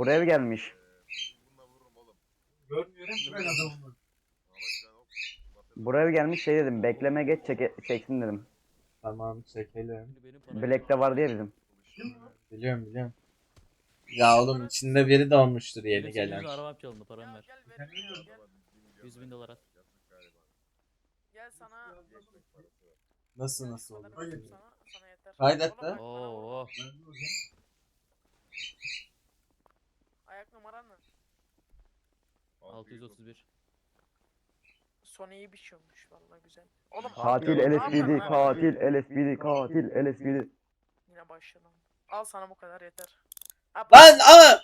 Buraya gelmiş. Bununla vururum oğlum. Görmüyorum ki ben adamı. Ama bak ben o... Buraya gelmiş şey dedim. Bekleme geç çeke, çeksin dedim. Tamam çekelim. Black'te var diye bizim. Biliyorum biliyorum. Ya oğlum içinde biri de olmuştur yeni gelen. arabam çalındı param ver. Gel vereyim gel. 100 bin dolar at. Gel sana. Nasıl nasıl oldu? Sana, sana, yeter. Kaydet bana Oo. Numaran ne? 631. Son iyi bir şeymiş vallahi güzel. Oğlum Katil yapıyorsun LSPD, katil LSPD, katil LSPD. Yine başladım. Al sana bu kadar yeter. Ha, Lan ama!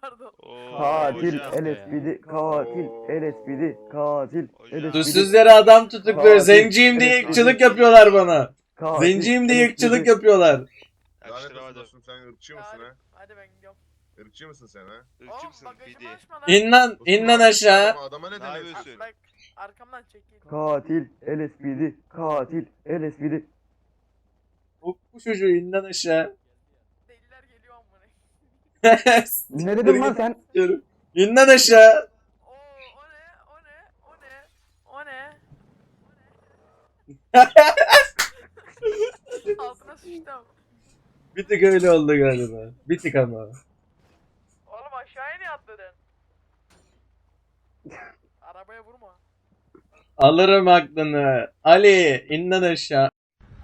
Pardon. Katil hocam. LSPD, katil LSPD, katil Suçsuz LSPD. yere adam tutukluyor. Katil, Zenciyim diye ırkçılık yapıyorlar bana. katil, Zenciyim diye LSPD. ırkçılık yapıyorlar. Lanet Yakıştır olsun sen ırkçı mısın ha? hadi ben gidiyorum. Irkçı mısın sen ha? Irkçı Oğlum mısın? bagajımı BD. açma lan. İn lan, in lan aşağı. Adama, adama ne Ne demiyorsun? yapıyorsun? Bak arkamdan çekil. Katil LSPD, katil LSPD. Bu bu çocuğu in lan aşağı. Deliler geliyor amına. Ne dedin lan sen? İn lan aşağı. Oo o ne? O ne? O ne? O ne? Altına sıçtım. Bir tık öyle oldu galiba. Bir tık ama. Oğlum aşağıya niye atladın? Arabaya vurma. Alırım aklını. Ali in lan aşağı.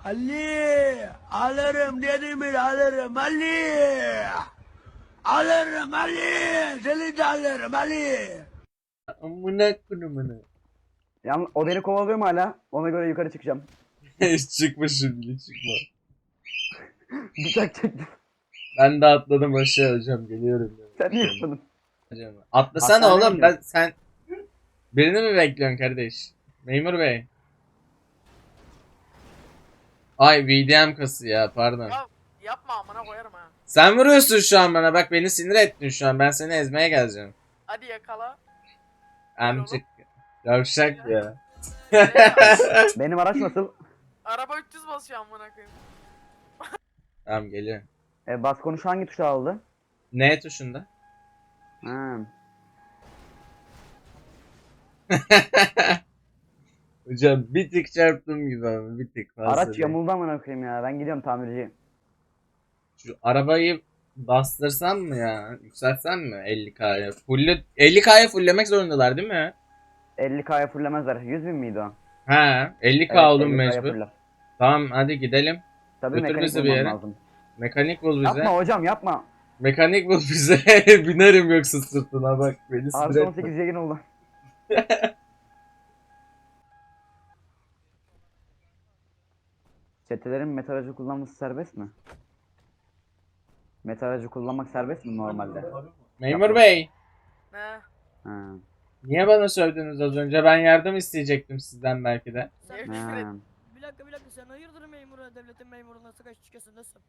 Ali alırım dedim mi alırım Ali alırım Ali seni de alırım Ali Amına konumunu. Yan, o beni kovalıyor mu hala? Ona göre yukarı çıkacağım. çıkma şimdi çıkma. Bıçak çektim. Ben de atladım aşağı hocam geliyorum. ya. Sen niye? Hocam. Atlasana Hastaneye oğlum gidiyorum. ben sen birini mi bekliyorsun kardeş? Memur bey. Ay VDM kası ya pardon. Ya yapma amına koyarım ha. Sen vuruyorsun şu an bana bak beni sinir ettin şu an ben seni ezmeye geleceğim. Hadi yakala. Amcık. Yavşak ya. Benim araç nasıl? Araba 300 basıyor amına koyayım. Tamam geliyor. E, bas konuş hangi tuşa aldı? N tuşunda. Ha. Hocam bir tık çarptım gibi ama bir tık fazla Araç değil. yamuldu amına koyayım ya. Ben gidiyorum tamirciye. Şu arabayı bastırsam mı ya? Yükseltsem mi 50k'ya? Fulle 50k'ya fulllemek zorundalar değil mi? 50k'ya fullemezler. 100 bin miydi o? Ha, 50k Evet, oğlum 50K'ya mecbur. fuller. Tamam hadi gidelim. Tabii Götür mekanik bizi bir bulmam yere. lazım. Mekanik bul bize. Yapma hocam yapma. Mekanik bul bize. Binerim yoksa sırtına bak. Beni sinir Artı etme. 18 yayın oldu. Çetelerin metal aracı kullanması serbest mi? Metal aracı kullanmak serbest mi normalde? Memur bey. Ha. Niye bana sövdünüz az önce? Ben yardım isteyecektim sizden belki de. Sen, küfür Ha. et? bir dakika bir dakika sen hayırdır memura devletin memuru nasıl kaç çıkıyorsun nasıl?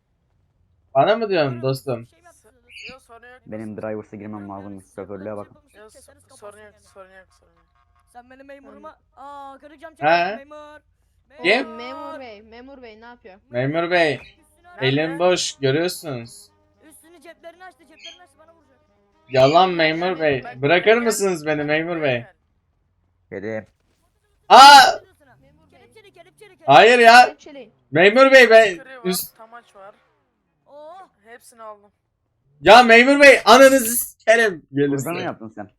Bana mı diyorsun dostum? Bir şey mi yaptın? Yok sorun yok. Benim drivers'a girmem lazım. Şoförlüğe bak. Yok so- sorun yok sorun yok sorun yok. Sen benim memuruma aa kıracağım He? çekeceğim memur. Kim? Memur bey, memur bey ne yapıyor? Memur bey. Elim boş görüyorsunuz. Üstünü ceplerini açtı ceplerini açtı bana vuracak. Yalan memur bey. Bırakır mısınız beni memur bey? Gel. Geleyim. Aa! Memur bey. Kelepçeli kelepçeli kelepçeli. Hayır ya. Memur bey ben var, üst... tamaç var. Oo. Hepsini aldım. Ya memur bey ananızı sikerim. Burada Gelirse. ne yaptın sen?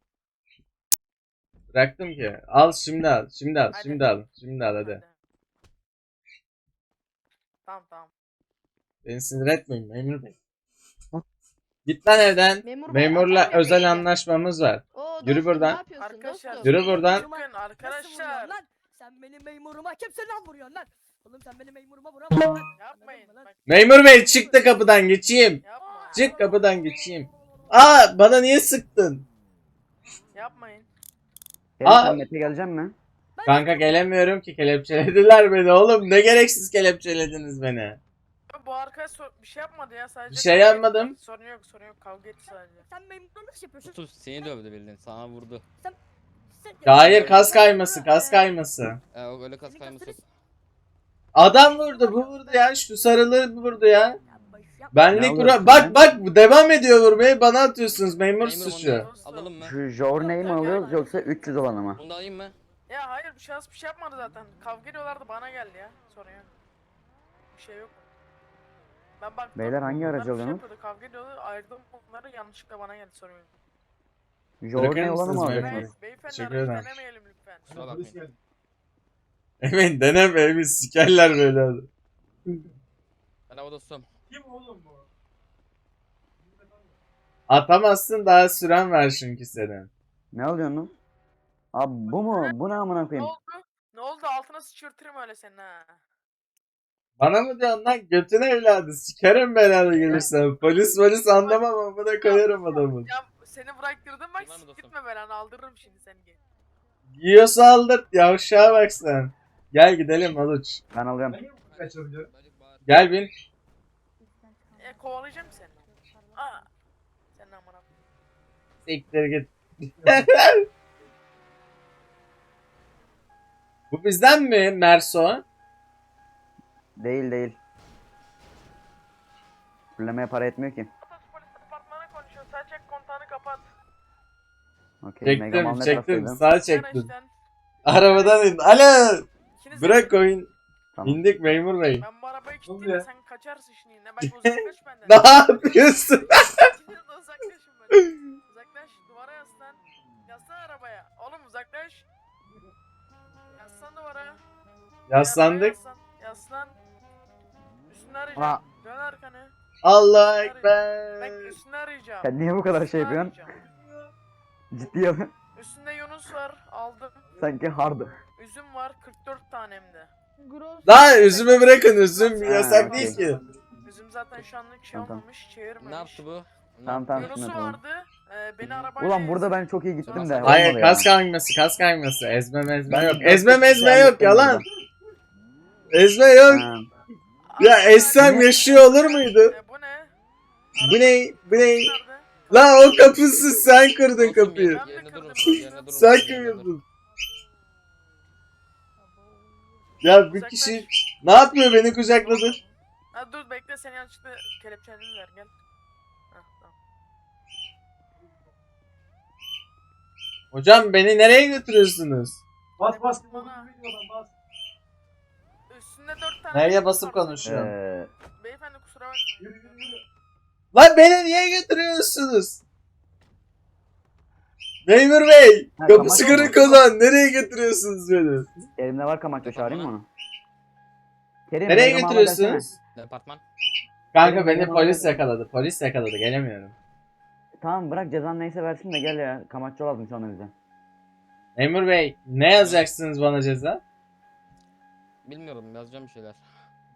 Bıraktım ki. Al şimdi al. Şimdi al. Hadi. Şimdi al. Şimdi al hadi. Tamam tamam. Beni sinir etmeyin memur bey. Git lan evden. Memur bey, Memurla atamıyor özel beyni. anlaşmamız var. Oo, Yürü dostum, buradan. Ne yapıyorsun Arkadaşlar, dostum? Yürü buradan. Çıkın Nasıl arkadaşlar. vuruyorsun lan? Sen benim memuruma kimsin lan vuruyorsun lan? Oğlum sen benim memuruma vuramazsın lan. Yapmayın. Bak, Memur bey çık da kapıdan geçeyim. yapma. Çık kapıdan geçeyim. Aa bana niye sıktın? Yapmayın. Aa! sen Mete gelecek mi? Kanka gelemiyorum ki kelepçelediler beni oğlum. Ne gereksiz kelepçelediniz beni. Bu arkadaş sor- bir şey yapmadı ya sadece. Bir şey kavga yapmadım. Sorun yok sorun yok kavga etti sadece. Sen memuruna nasıl yapıyorsun? Sus seni dövdü bildiğin sana vurdu. Sen... Hayır kas kayması kas kayması. E, o öyle kas kayması yok. Adam vurdu bu vurdu ya şu sarılı vurdu ya. Benlik Ne vura- Bak ya? bak bu devam ediyor vurmaya bana atıyorsunuz memur Memur suçu. Alalım mı? Şu Journey'i mi alıyoruz yoksa 300 olanı mı? Bunu da alayım mı? Ya hayır bir şahıs bir şey yapmadı zaten. Kavga ediyorlardı bana geldi ya. Sorun yok. Bir şey yok. Ben baktım. Beyler hangi aracı şey alıyorsunuz? yapıyordu, Kavga ediyordu. Ayırdım onları yanlışlıkla bana geldi sorun yok. Journey olanı mı alacaksınız? beyefendi Teşekkür aracı ederim. denemeyelim lütfen. Kusura bakmayın. Emin deneme emin sikerler böyle. Merhaba dostum. Atamazsın daha süren ver çünkü senin. Ne alıyorsun lan? Abi bu mu? Bu ne amına Ne koyayım? oldu? Ne oldu? Altına sıçırtırım öyle senin ha. Bana mı diyorsun lan götüne evladı sikerim belanı gelirsen. Polis polis anlamam amına koyarım adamı. Ya seni bıraktırdım bak mı dostum? gitme belanı aldırırım şimdi seni. gel. Yiyorsa aldırt yavşağa bak sen. Gel gidelim Aluç. Ben alıyorum. Gel bin. E kovalayacağım seni. Aa. Sen amına. Siktir git. Bu bizden mi Merso? Değil değil. Fullemeye para etmiyor ki. Atas polis departmanı konuşuyor. Sen çek kontağını kapat. Okey. Mega Mall Çektim ne çektim sağ Sen çektim. işten. Arabadan in. Alo. İkiniz Bırak oyun. Tamam. İndik memur bey. Ben bu arabayı oluyor? kilitleyeyim sen kaçarsın şimdi yine. Bak uzaklaş benden. Ne yapıyorsun? Uzaklaşın benden. Uzaklaş duvara yaslan. Yaslan arabaya. Oğlum uzaklaş. Duvara. Yaslandık. Yaslan. Yaslan. Üstünü arayacağım. Aa. Dön arkanı. Allah Bak ekber. üstünü arayacağım. Sen niye bu kadar şey Üstünü yapıyorsun? arayacağım. Ciddi yapıyorsun. Üstünde Yunus var. Aldım. Sanki hard. Üzüm var 44 tane hem de. Gross. Lan üzümü bırakın üzüm yasak Ha, değil okey. ki. Üzüm zaten şu anlık şey Tamam, tamam. olmamış. Çevirmemiş. Ne yaptı bu? Ne Tamam, tamam. Yunus'u tamam. vardı. Ee, beni arabayla Ulan burada ben çok iyi gittim de. Hayır olmadı kas ya. kalması kas kalması. Ezme mezme Ben yok. Ezme mezme yok yalan. Ezme yok. Ha, Ya nerede? yaşıyor olur muydu? Ee, bu ne? Bu ne? Bu ne? Nerede? Lan o kapısı sen kırdın kapıyı. Yerine. Yerine. Sen yerine durun. kırdın. Ya bir kişi ne yapıyor beni kucakladı. Ha, dur bekle seni yanlışlıkla kelepçelediler gel. Heh, tamam. Hocam beni nereye götürüyorsunuz? Bas bas. Üstünde 4 tane. Nereye basıp konuşuyorum? Ee, Beyefendi kusura bakmayın. Lan beni niye götürüyorsunuz? Memur bey, Ha, kapısı kırık olan nereye götürüyorsunuz beni? elimde var kamakta çağırayım mı onu? Kerim, Nereye götürüyorsunuz? Departman. Kanka beni polis yakaladı. Polis yakaladı. Gelemiyorum. Tamam bırak cezan neyse versin de gel ya. Kamakçı lazım şu an bize. Memur bey, ne yazacaksınız bana ceza? Bilmiyorum yazacağım bir şeyler.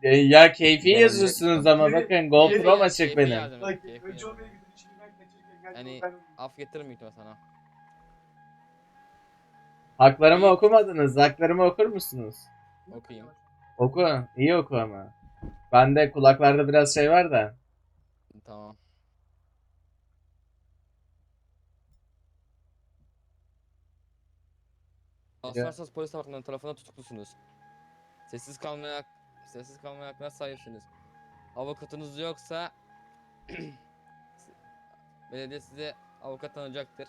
E, Ya keyfi Benim- yazıyorsunuz ama bakın GoPro'm açık Keyfi benim. yazacağım, keyfi yazacağım. Yani af getiririm büyük ihtimalle sana. Haklarımı okumadınız. Haklarımı okur musunuz? Okuyayım. Oku. iyi oku ama. Bende kulaklarda biraz şey var da. Tamam. Aslansız polis tarafından tarafından tutuklusunuz. Sessiz kalmaya sessiz kalmaya hakkına sahipsiniz. Avukatınız yoksa belediye size avukat tanıyacaktır.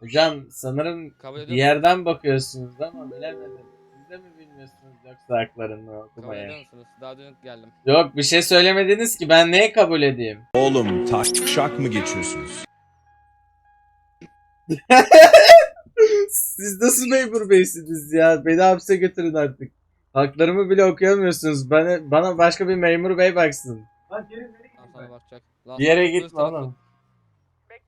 Hocam sanırım Kabul ediyor bir yerden bakıyorsunuz ama bilemedim. Siz de mi bilmiyorsunuz yoksa haklarını Kabul ediyor musunuz? Daha dün geldim. Yok bir şey söylemediniz ki ben neye kabul edeyim? Oğlum taşak mı geçiyorsunuz? Siz nasıl memur beysiniz ya? Beni hapse götürün artık. Haklarımı bile okuyamıyorsunuz. Bana, bana başka bir memur bey baksın. Tam sana bakacak. Bir yere gitme tarafı- oğlum.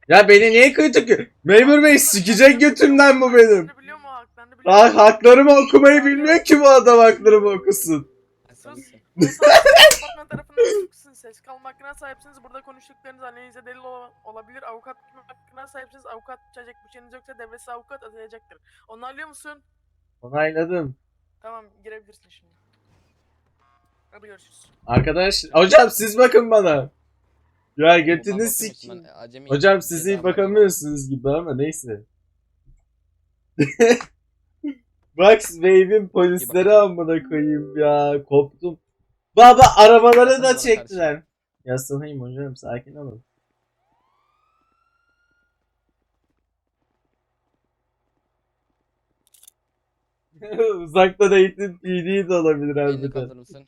Ya beni niye kötü Memur bey sikecek götümden bu benim. Haklarını biliyor mu? Haklarını biliyor Ah mu? haklarımı okumayı bilmiyor ki bu adam haklarımı okusun. Sen tarafından tutuklusun. Ses kalma hakkına sahipsiniz. Burada konuştuklarınız analize delil ol- olabilir. Avukat hakkına sahipsiniz. Avukat tutacak bir şeyiniz yoksa devlet size avukat atayacaktır. Onaylıyor musun? Onayladım. Tamam girebilirsin şimdi. Hadi görüşürüz. Arkadaş hocam siz bakın bana. Ya götünü sik. acemiyim. Hocam siz iyi Cezamı bakamıyorsunuz gibi ama neyse. Max Wave'in polisleri amına koyayım ya. Koptum. Baba arabaları da çektiler. Yaslanayım hocam sakin olun. Uzaktan eğitim PD de olabilir Elini harbiden. kaldırır mısın?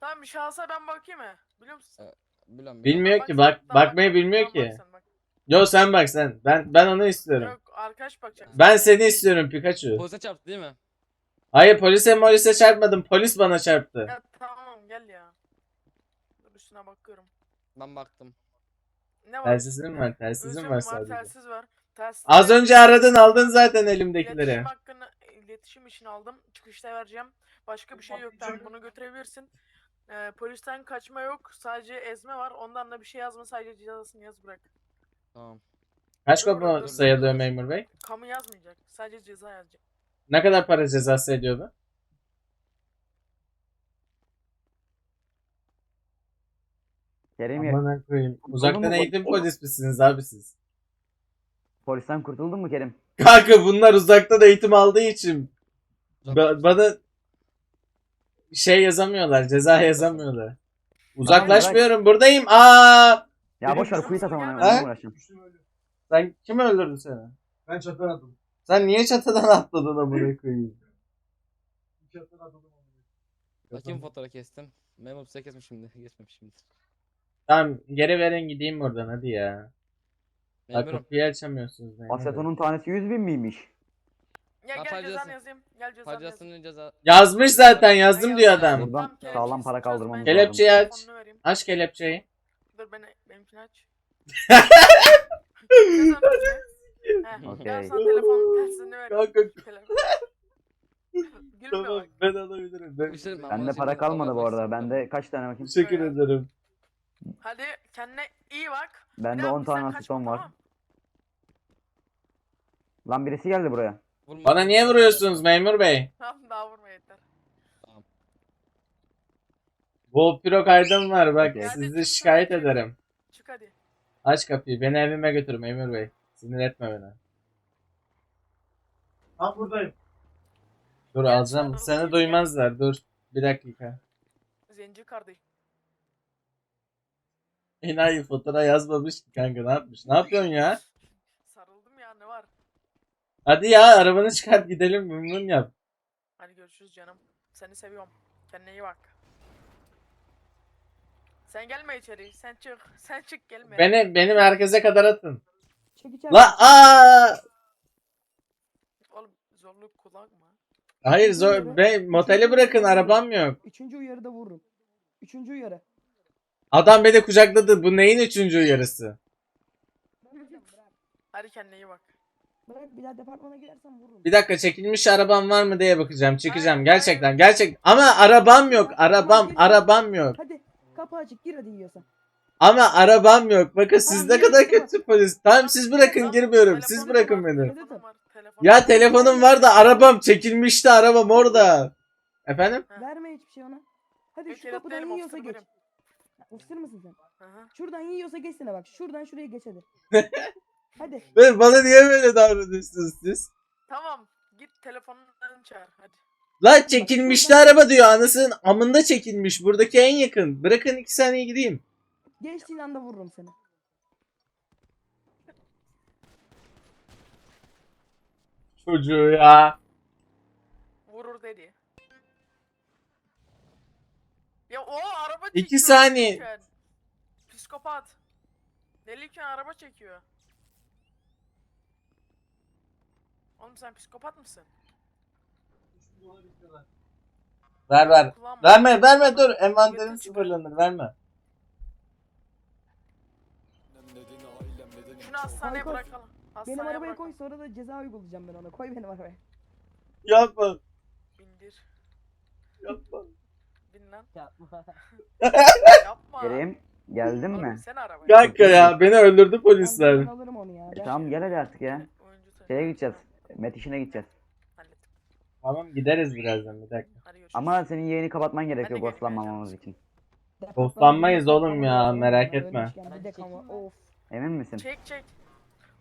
Tamam bir şahsa ben bakayım mı? Biliyor musun? Bilmem. Bilmiyor Bak ki sen, bak tamam, bakmayı bak. bilmiyor Tamam, ki. bak sen, bak. Yo sen bak sen. Ben ben onu istiyorum. Yok arkadaş bakacak. Ben seni istiyorum Pikachu. Polise çarptı değil mi? Hayır polise molise çarpmadım. Polis bana çarptı. Ya tamam gel ya. Dur üstüne bakıyorum. Ben baktım. Ne var? Telsizim var, telsizim Özüm var sadece. telsiz var. Telsiz Az önce aradın aldın zaten elimdekileri. İletişim hakkını, iletişim için aldım. Çıkışta vereceğim. Başka bir şey yok. Tamam bunu götürebilirsin. Ee, polisten kaçma yok. Sadece ezme var. Ondan da bir şey yazma. Sadece cezasını yaz bırak. Tamam. Kaç dur, sayılıyor memur bey? Kamu yazmayacak. Sadece ceza yazacak. Ne kadar para cezası ediyor bu? Kerim ya. Aman koyayım. Uzaktan mu? eğitim polis misiniz abi siz? Polisten kurtuldun mu Kerim? Kanka bunlar uzaktan eğitim aldığı için ba- bana şey yazamıyorlar, ceza yazamıyorlar. Uzaklaşmıyorum, buradayım. Aa! Ya boş ver Benim kuyut kafam atamam gelmedi. ben uğraşayım. Sen kim öldürdü seni? Ben çatıdan atladım. Sen niye çatıdan atladın amına koyayım? Çatıdan atladım. Bakayım fotoğrafı kestim. Memur size kesmiş şimdi. Geçmemiş şimdi. Tamam geri verin gideyim buradan hadi ya. Bak Memurum. kapıyı açamıyorsunuz. bey. Asetonun tanesi 100 bin miymiş? Ya gel cezanı yazayım. Gel cezanı yazayım. Ceza... Yazmış zaten yazdım Ben diyor adam. Buradan Tamam, sağlam para çöz, kaldırmamız ben lazım. Kelepçeyi aç. telefonunu vereyim. Aç kelepçeyi. Dur beni, benimkini aç. Cezanı. Okey. Ben sana telefonun tersini vereyim. Kanka Telefon. Gülme tamam bak. ben alabilirim. Ben... Bir şey- ben Bende para kalmadı bu arada. Bende kaç tane bakayım? Teşekkür ederim. Hadi kendine iyi bak. Bende daha 10 tane aseton var. tamam? Lan birisi geldi buraya. Vurma. Bana niye vuruyorsunuz memur bey? Tamam daha vurma yeter. GoPro kaydım var bak sizi şikayet ederim. Çık hadi. Aç kapıyı beni evime götür memur bey. Sinir etme beni. Ben buradayım. Dur alacağım. Seni duymazlar dur. Bir dakika. Zenci kardeş. Enayi fotoğraf yazmamış ki kanka ne yapmış? Ne yapıyorsun ya? Sarıldım ya ne var? Hadi ya arabanı çıkart gidelim memnun yap. Hadi görüşürüz canım. Seni seviyorum. Kendine iyi bak. Sen gelme içeri. Sen çık. Sen çık gelme. Beni beni merkeze kadar atın. Çekeceğim. La aa! Oğlum zorluk kullanma. Hayır zor. Be, moteli bırakın arabam yok. Üçüncü uyarıda vururum. Üçüncü uyarı. Adam beni kucakladı. Bu neyin üçüncü uyarısı? Hadi kendine iyi bak. Bırak bir daha departmana girersen vururum. Bir dakika çekilmiş arabam var mı diye bakacağım. Çıkacağım Hayır, gerçekten. Gerçek ama arabam yok. Arabam arabam yok. Hadi kapı açık gir hadi yiyorsan. Ama arabam yok. Bakın siz ne kadar kötü polis. Tamam siz bırakın girmiyorum. Siz bırakın beni. Ya telefonum var da arabam çekilmişti arabam orada. Efendim? Verme hiçbir şey ona. Hadi şu kapıdan yiyorsa geç. Ofisir misin sen? Şuradan yiyorsa geçsene bak. Şuradan şuraya geç hadi. hadi. Ben bana niye böyle davranıyorsunuz siz? Tamam. Git telefonundan çağır hadi. Lan çekilmişti araba diyor. Anasının amında çekilmiş. Buradaki en yakın. Bırakın iki saniye gideyim. Geçtiğin anda vururum seni. Çocuğu ya. Vurur dedi. Ya o araba İki çekiyor saniye. deliyken. Psikopat. Deliyken araba çekiyor. Oğlum sen psikopat mısın? Ver ver. Kullanma. Verme verme dur. Envanterim sıfırlanır. Verme. Şunu hastaneye Kanka, bırakalım. Benim Hastaneye arabaya bırakalım. koy sonra da ceza uygulayacağım ben ona. Koy benim arabaya. Yapma. Bindir. Yapma. Bin lan. Yapma. Yapma. Kerim geldin Oğlum, mi? Sen arabaya. Kanka ya beni öldürdü polisler. Ben alırım onu ya. E, tamam gel hadi artık ya. Oyuncu sen. Şeye gideceğiz. Met işine gideceğiz. Hallettim. Tamam gideriz birazdan bir dakika. Hadi görüşürüz. Ama senin yayını kapatman gerekiyor geleyim, ghostlanmamamız için. Ghostlanmayız oğlum ya, merak etme. Bir de kama of. Emin misin? Çek çek.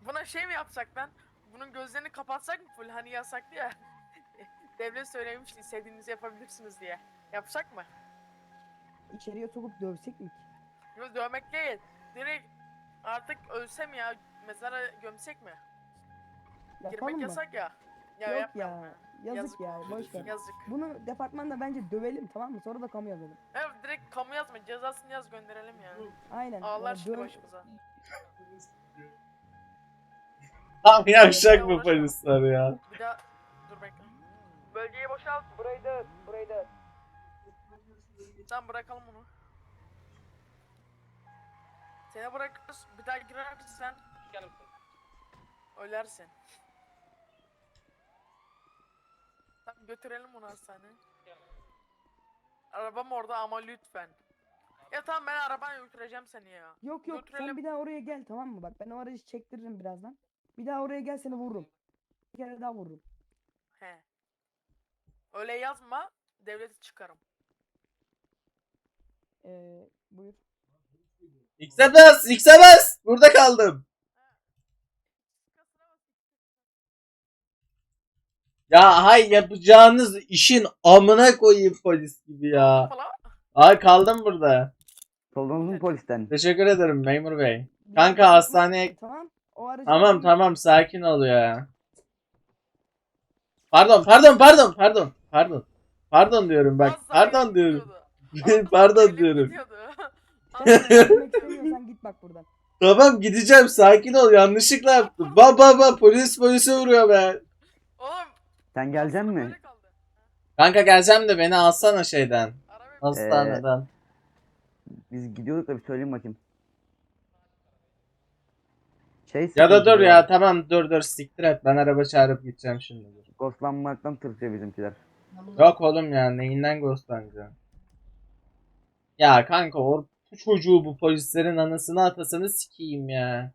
Buna şey mi yapsak lan? bunun gözlerini kapatsak mı full? Hani yasaklı ya. Devlet söylemişti istediğinizi yapabilirsiniz diye. Yapsak mı? İçeriye sokup dövsek mi? ki? Yok dövmek değil. Direkt artık ölsem ya mezara gömsek mi? Yapalım Girmek mı? yasak ya. Ya Yok yapmayalım. ya. Yazık, ya. Boş ver. Yazık. Bunu departmanda bence dövelim tamam mı? Sonra da kamu yazalım. Evet direkt kamu yazma cezasını yaz gönderelim ya. Aynen. Ağlar yani şimdi başımıza. Tam yavşak bu polisler ya. Bir daha dur bekle. Bölgeyi boşalt. Burayı da burayı da. Tamam bırakalım onu. Seni bırakırız. Bir daha girersen ölersin. Tamam götürelim onu hastaneye. Arabam orada ama lütfen. Ya tamam ben arabaya götüreceğim seni ya. Yok yok sen Götürelim. bir daha oraya gel tamam mı? Bak ben o aracı çektiririm birazdan. Bir daha oraya gel seni vururum. Bir kere daha vururum. He. Öyle yazma. Devleti çıkarım. Ee, buyur. X'e bas, X'e bas. Burada kaldım. Ya hay yapacağınız işin amına koyayım polis gibi ya. Ay kaldım burada. Soldunuz mu polisten? Teşekkür ederim memur bey. Kanka, hastaneye- Tamam. O aracı Tamam tamam sakin ol ya. Pardon pardon pardon pardon pardon. Pardon diyorum bak. Pardon diyorum. Pardon diyorum. git bak buradan. Tamam gideceğim sakin ol yanlışlıkla yaptım. Ba ba ba polis polise vuruyor be. Oğlum. Sen gelecek aslında mi? Kanka geleceğim de beni alsana şeyden. Hastaneden. Biz gidiyorduk da bir söyleyeyim bakayım. Şey Ya da sıkıntı dur ya tamam dur dur siktir et ben araba çağırıp gideceğim şimdi. dur. Ghostlanmaktan tırsıyor bizimkiler. Yok oğlum ya neyinden ghostlanacağım. Ya kanka o bu çocuğu bu polislerin anasını atasını sikeyim ya.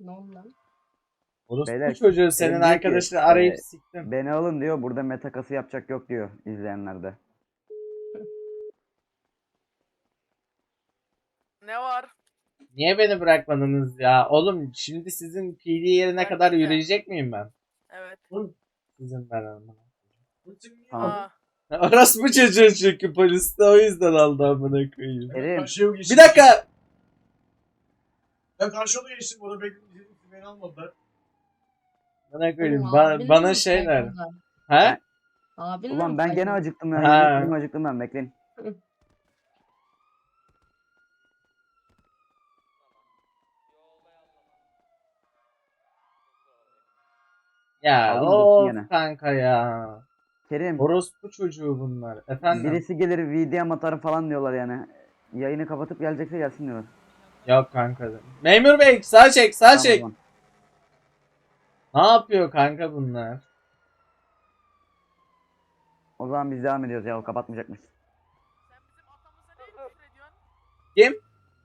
Ne oldu lan? Orospu Beyler, çocuğu senin arkadaşını arayıp e, siktim. Beni alın diyor. Burada metakası yapacak yok diyor izleyenlerde. Ne var? Niye beni bırakmadınız ya? Oğlum şimdi sizin PD yerine Ben kadar de. yürüyecek miyim ben? Evet. Sizin ben amına. Tamam. Aa, çocuğu çünkü poliste o yüzden aldı amına koyayım. Karşıya geçtim. Bir dakika. Ben karşı odaya geçtim. Orada bekledim. Beni almadılar. Bana koyayım. Oğlum, Ba- abinin bana mi şeyler. saygın var? He? Abinin Ulan mi ben gene acıktım ya. Ha. Acıktım ben. Bekleyin. Ya Aldım of gene. kanka ya. Kerim. Orospu çocuğu bunlar. Efendim? Birisi gelir VDM atar falan diyorlar yani. Yayını kapatıp gelecekse gelsin diyorlar. Yok kanka. Memur bey sağ çek sağ Tamam, çek. tamam. Ne yapıyor kanka bunlar? O zaman biz devam ediyoruz ya. O kapatmayacakmış. sen bizim atamıza niye küfür ediyorsun? Kim?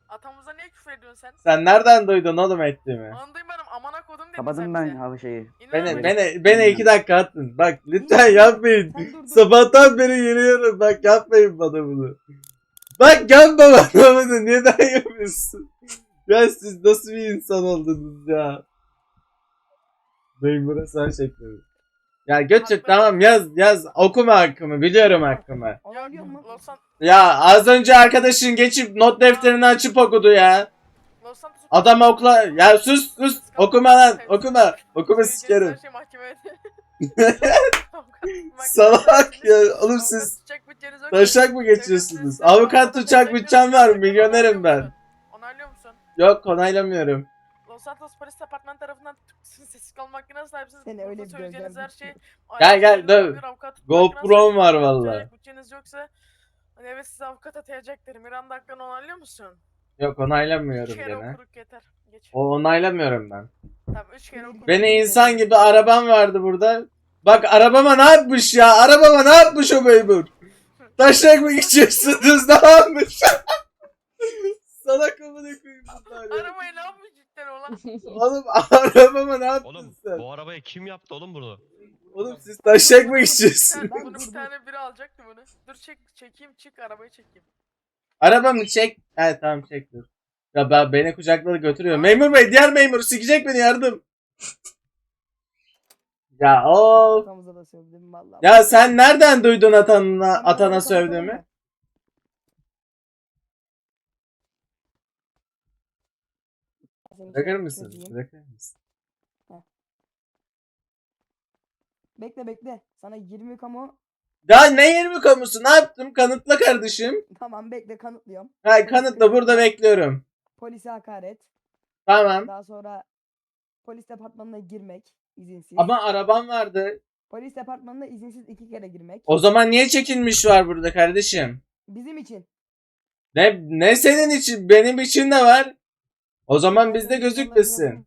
Atamıza niye küfür ediyorsun sen? Sen nereden duydun oğlum ettiğimi? Anlayayım benim amana kodum dedin Kapadım ben hava şeyi. Beni, beni, beni iki dakika atın. Bak lütfen yapmayın. Sen dur dur. Sabahtan beri yürüyorum. Bak yapmayın bana bunu. Bak yapma bana bunu. Neden yapıyorsun? Ya siz nasıl bir insan oldunuz ya? Memura sen şeklini. Ya götür tamam yaz yaz okuma hakkımı biliyorum hakkımı. Ya az önce arkadaşın geçip not defterini açıp okudu ya. Adam okula ya sus sus okuma lan okuma okuma Söyleyeceğiniz sikerim. Şey mahkemeye. Salak ya oğlum siz taşak mı geçiyorsunuz? Avukat tutacak bütçem var milyonerim ben. Onaylıyor musun? Yok onaylamıyorum. Los Santos Polis Departmanı tarafından sizin sessiz kalma hakkına sahipsiniz. Seni öyle bir söyleyeceğiniz her şey. Gel, gel, döv. GoPro'm var vallahi. Bütçeniz yoksa hani evet size avukat atayacaktır. Miranda hakkını onaylıyor musun? Yok Üç onaylamıyorum kere gene. okuruk yeter. Geç. O onaylamıyorum ben. Tamam üç kere okuruk. Beni insan gibi arabam vardı burada. Bak arabama ne yapmış ya? Arabama ne yapmış o memur? Taşak mı geçiyorsunuz? Ne yapmış? Salak amına koyayım bunlar ya. Arabayı ne yapmış cidden ulan? Oğlum arabama ne yaptın Oğlum sen? bu arabaya kim yaptı oğlum bunu? Oğlum siz taşak mı? Sen- Ben Bunu bir tane biri alacaktı bunu. Dur çek çekeyim çık arabayı çekeyim. Arabamı çek. He tamam çek dur. Ya ben beni kucakladı götürüyor. Memur bey diğer memur sikecek beni yardım. Ya of. Da sövdüm. Ya sen nereden duydun Sen atana konuşalım sövdüğümü? Seni Bırakır mısın? Bırakır mısın? Bekle bekle. Sana 20 kamu. Ya ne 20 kamusu? Ne yaptım? Kanıtla kardeşim. Tamam bekle kanıtlıyorum. Ha kanıtla burada bekliyorum. Polise hakaret. Tamam. Daha sonra polis departmanına girmek izinsiz. Ama arabam vardı. Polis departmanına izinsiz iki kere girmek. O zaman niye çekinmiş var burada kardeşim? Bizim için. Ne ne senin için? Benim için de var. O zaman bizde gözükmesin.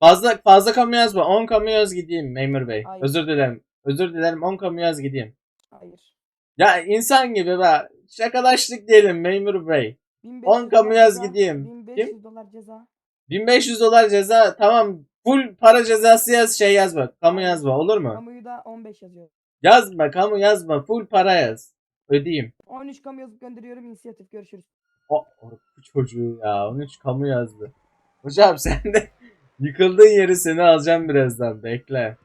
Fazla fazla kamu yazma. 10 kamu yaz gideyim memur bey. Hayır. Özür dilerim. Özür dilerim 10 kamu yaz gideyim. Hayır. Ya insan gibi be. Şakalaştık diyelim memur bey. 1500 On kamu dolar yaz ceza, gideyim. 1500 dolar ceza. 1500 dolar ceza tamam. Full para cezası yaz şey yazma. Kamu yazma olur mu? Kamuyu da 15 yazıyor. Yazma kamu yazma. Full para yaz. Ödeyeyim. 13 kamu yazıp gönderiyorum inisiyatif görüşürüz. O, bu çocuğu ya. 13 kamu yazdı. Hocam sen de yıkıldığın yeri seni alacağım birazdan. Bekle.